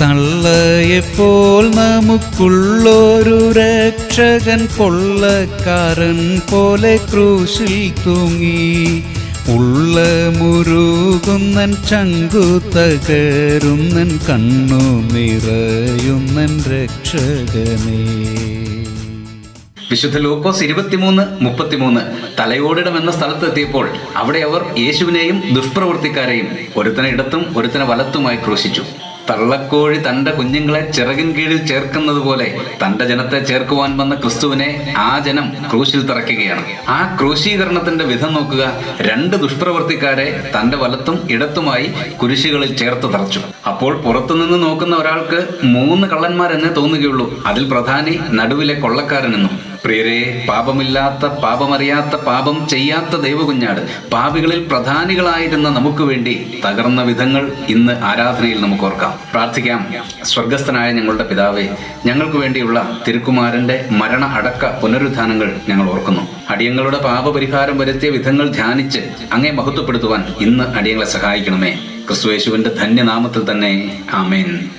തള്ളയെപ്പോൾ നമുക്കുള്ളൊരു രക്ഷകൻ കൊള്ളക്കാരൻ പോലെ ക്രൂശിൽ തൂങ്ങി. ഉള്ള മുരുകുന്നൻ ചങ്കു തകരുന്നൻ കണ്ണു നിറയുന്നൻ രക്ഷകനേ. വിശുദ്ധ ലൂക്കോസ് ഇരുപത്തിമൂന്ന് മുപ്പത്തിമൂന്ന് തലയോടിടം എന്ന സ്ഥലത്ത് എത്തിയപ്പോൾ അവിടെ അവർ യേശുവിനെയും ദുഷ്പ്രവൃത്തിക്കാരെയും ഒരുത്തനെ ഇടത്തും ഒരുത്തനെ വലത്തുമായി ക്രൂശിച്ചു. തള്ളക്കോഴി തന്റെ കുഞ്ഞുങ്ങളെ ചിറകിൻ കീഴിൽ ചേർക്കുന്നത് പോലെ തന്റെ ജനത്തെ ചേർക്കുവാൻ വന്ന ക്രിസ്തുവിനെ ആ ജനം ക്രൂശിൽ തറയ്ക്കുകയാണ്. ആ ക്രൂശീകരണത്തിന്റെ വിധം നോക്കുക രണ്ട് ദുഷ്പ്രവർത്തിക്കാരെ തന്റെ വലത്തും ഇടത്തുമായി കുരിശുകളിൽ ചേർത്ത് തറച്ചു. അപ്പോൾ പുറത്തുനിന്ന് നോക്കുന്ന ഒരാൾക്ക് മൂന്ന് കള്ളന്മാരെന്നേ തോന്നുകയുള്ളൂ. അതിൽ പ്രധാനി നടുവിലെ കൊള്ളക്കാരനെന്നും പ്രിയരെ പാപമില്ലാത്ത പാപമറിയാത്ത പാപം ചെയ്യാത്ത ദൈവകുഞ്ഞാട് പാപികളിൽ പ്രധാനികളായിരുന്ന നമുക്ക് വേണ്ടി തകർന്ന വിധങ്ങൾ ഇന്ന് ആരാധനയിൽ നമുക്ക് ഓർക്കാം. പ്രാർത്ഥിക്കാം. സ്വർഗസ്ഥനായ ഞങ്ങളുടെ പിതാവെ ഞങ്ങൾക്ക് വേണ്ടിയുള്ള തിരുക്കുമാരന്റെ മരണ അടക്ക പുനരുദ്ധാനങ്ങൾ ഞങ്ങൾ ഓർക്കുന്നു. അടിയങ്ങളുടെ പാപപരിഹാരം വരുത്തിയ വിധങ്ങൾ ധ്യാനിച്ച് അങ്ങേ മഹത്വപ്പെടുത്തുവാൻ ഇന്ന് അടിയങ്ങളെ സഹായിക്കണമേ. ക്രിസ്തുയേശുവിന്റെ ധന്യനാമത്തിൽ തന്നെ. ആമേൻ.